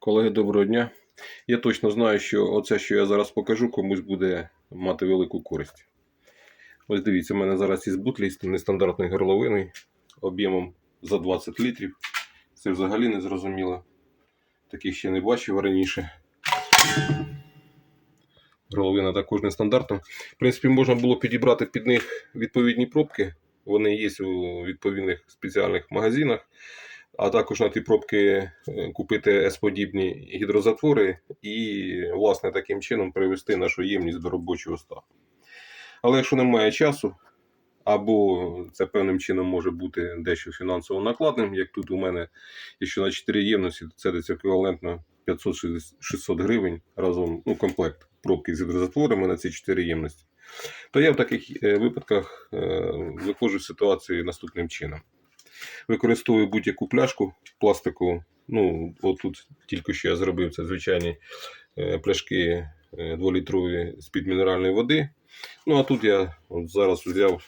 Колеги, доброго дня. Я точно знаю, що оце, що я зараз покажу, комусь буде мати велику користь. Ось дивіться, у мене зараз із бутлі з нестандартної горловини об'ємом за 20 літрів. Це взагалі не зрозуміло. Таких ще не бачив раніше. Горловина також нестандартна. В принципі, можна було підібрати під них відповідні пробки. Вони є у відповідних спеціальних магазинах. А також на ті пробки е, купити С-подібні гідрозатвори і, власне, таким чином привести нашу ємність до робочого стану. Але якщо немає часу, або це певним чином може бути дещо фінансово накладним, як тут у мене, якщо на 4 ємності, то це десь еквівалентно 500-600 гривень разом ну, комплект пробки з гідрозатворами на ці 4 ємності, то я в таких е, випадках е, виходжу з ситуації наступним чином. Використовую будь-яку пляшку пластикову. Ну, отут тільки що я зробив це звичайні е, пляшки 2-літрові з-під мінеральної води. Ну, а тут я от зараз взяв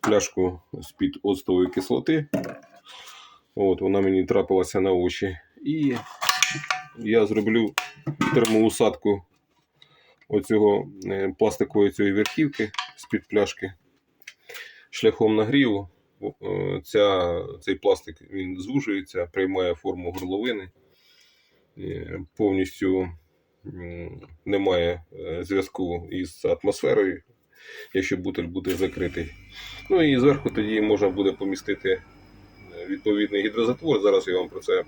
пляшку з-під оцтової кислоти. От, вона мені трапилася на очі. І я зроблю термоусадку оцього е, пластикової цієї верхівки з-під пляшки шляхом нагріву. Е, Ця, цей пластик він звужується, приймає форму горловини, повністю немає е, зв'язку із атмосферою, якщо бутиль буде закритий. Ну і зверху тоді можна буде помістити е, відповідний гідрозатвор. Зараз я вам про це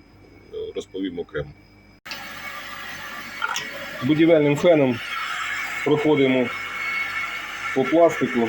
розповім окремо. Будівельним феном проходимо по пластику.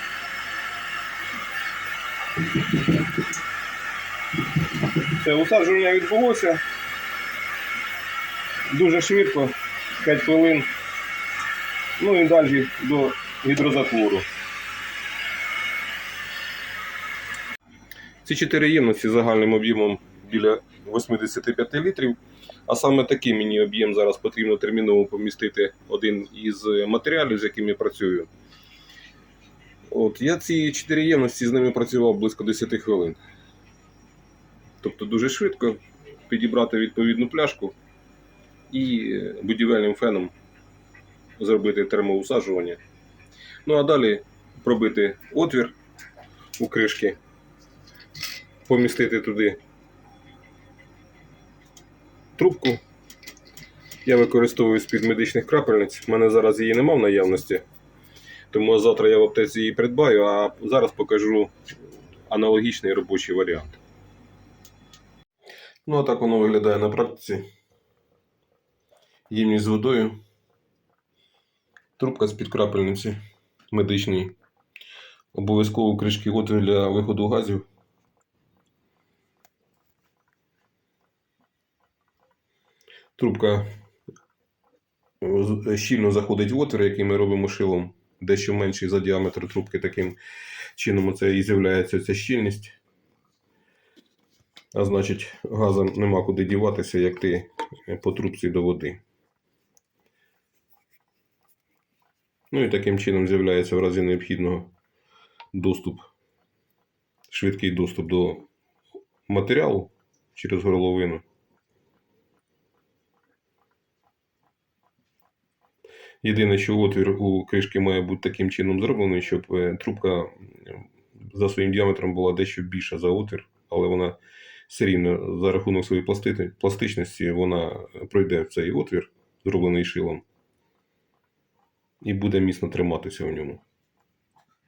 Все, усадження відбулося. Дуже швидко, 5 хвилин. Ну і далі до гідрозатвору. Ці чотири ємності загальним об'ємом біля 85 літрів. А саме такий мені об'єм зараз потрібно терміново помістити один із матеріалів, з яким я працюю. От, я ці чотири ємності з ними працював близько 10 хвилин. Тобто дуже швидко підібрати відповідну пляшку і будівельним феном зробити термоусаджування. Ну а далі пробити отвір у кришки, помістити туди трубку. Я використовую з-під медичних крапельниць. У мене зараз її немає в наявності. Тому завтра я в аптеці її придбаю, а зараз покажу аналогічний робочий варіант. Ну, а так воно виглядає на практиці. Ємність з водою. Трубка з-під крапельниці медичної. Обов'язково кришки отвір для виходу газів. Трубка щільно заходить в отвір, який ми робимо шилом, дещо менший за діаметр трубки. Таким чином це і з'являється ця щільність. А значить, газам нема куди діватися, як ти по трубці до води. Ну і таким чином з'являється в разі необхідного доступ, швидкий доступ до матеріалу через горловину. Єдине, що отвір у кришки має бути таким чином зроблений, щоб е, трубка за своїм діаметром була дещо більша за отвір, але вона все рівно за рахунок своєї пластичності вона пройде в цей отвір, зроблений шилом, і буде міцно триматися в ньому.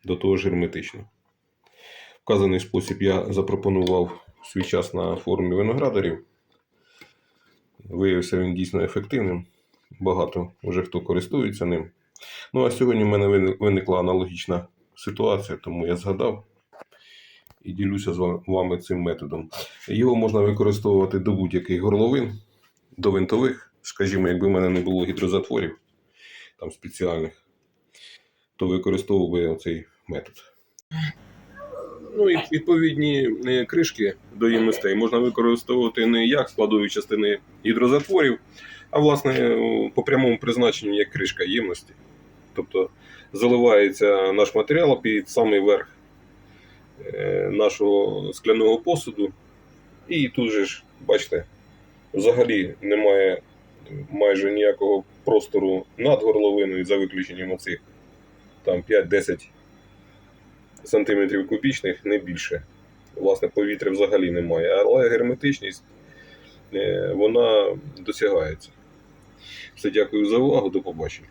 До того ж герметично. Вказаний спосіб я запропонував свій час на форумі виноградарів. Виявився він дійсно ефективним. Багато вже хто користується ним. Ну а сьогодні в мене виникла аналогічна ситуація, тому я згадав і ділюся з вами цим методом. Його можна використовувати до будь-яких горловин. до винтових. Скажімо, якби в мене не було гідрозатворів там спеціальних, то використовував би оцей метод. Ну і відповідні е, кришки до ємностей можна використовувати не як складові частини гідрозатворів, а власне по прямому призначенню як кришка ємності. Тобто заливається наш матеріал під самий верх е, нашого скляного посуду. І тут же ж, бачите, взагалі немає майже ніякого простору над горловиною за виключенням оцих там 5-10 сантиметрів кубічних, не більше. Власне, повітря взагалі немає, але герметичність е, вона досягається. Все, дякую за увагу, до побачення.